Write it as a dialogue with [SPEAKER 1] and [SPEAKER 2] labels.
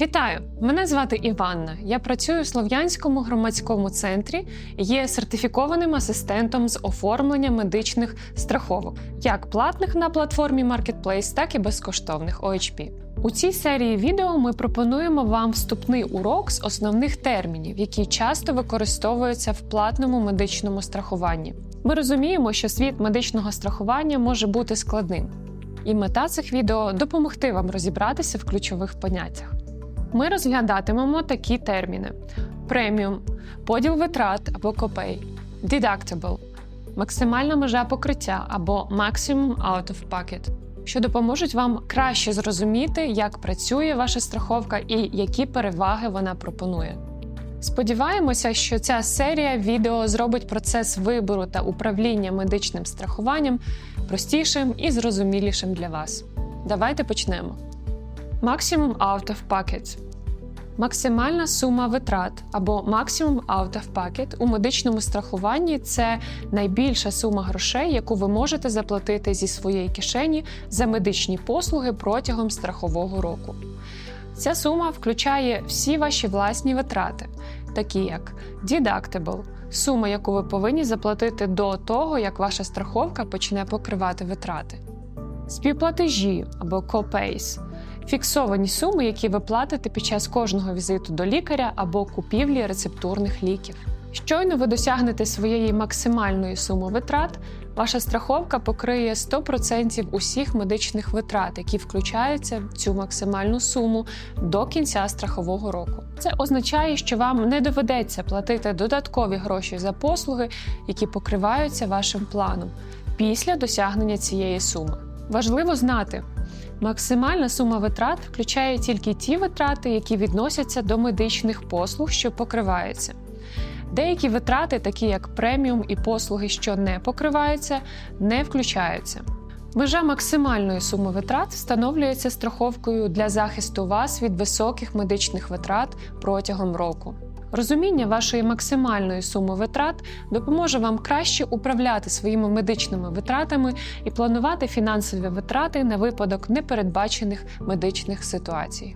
[SPEAKER 1] Вітаю! Мене звати Іванна. Я працюю в Слов'янському громадському центрі і є сертифікованим асистентом з оформлення медичних страховок, як платних на платформі Marketplace, так і безкоштовних OHP. У цій серії відео ми пропонуємо вам вступний урок з основних термінів, які часто використовуються в платному медичному страхуванні. Ми розуміємо, що світ медичного страхування може бути складним, і мета цих відео допомогти вам розібратися в ключових поняттях. Ми розглядатимемо такі терміни: преміум, поділ витрат або копей, deductible, максимальна межа покриття або maximum out of pocket, що допоможуть вам краще зрозуміти, як працює ваша страховка і які переваги вона пропонує. Сподіваємося, що ця серія відео зробить процес вибору та управління медичним страхуванням простішим і зрозумілішим для вас. Давайте почнемо. Maximum out of pocket Максимальна сума витрат або Maximum out of pocket у медичному страхуванні це найбільша сума грошей, яку ви можете заплатити зі своєї кишені за медичні послуги протягом страхового року. Ця сума включає всі ваші власні витрати, такі як deductible – сума, яку ви повинні заплатити до того, як ваша страховка почне покривати витрати, співплатежі або co-pays – фіксовані суми, які ви платите під час кожного візиту до лікаря або купівлі рецептурних ліків. Щойно ви досягнете своєї максимальної суми витрат, ваша страховка покриє 100% усіх медичних витрат, які включаються в цю максимальну суму до кінця страхового року. Це означає, що вам не доведеться платити додаткові гроші за послуги, які покриваються вашим планом після досягнення цієї суми. Важливо знати, Максимальна сума витрат включає тільки ті витрати, які відносяться до медичних послуг, що покриваються. Деякі витрати, такі як преміум і послуги, що не покриваються, не включаються. Межа максимальної суми витрат встановлюється страховкою для захисту вас від високих медичних витрат протягом року. Розуміння вашої максимальної суми витрат допоможе вам краще управляти своїми медичними витратами і планувати фінансові витрати на випадок непередбачених медичних ситуацій.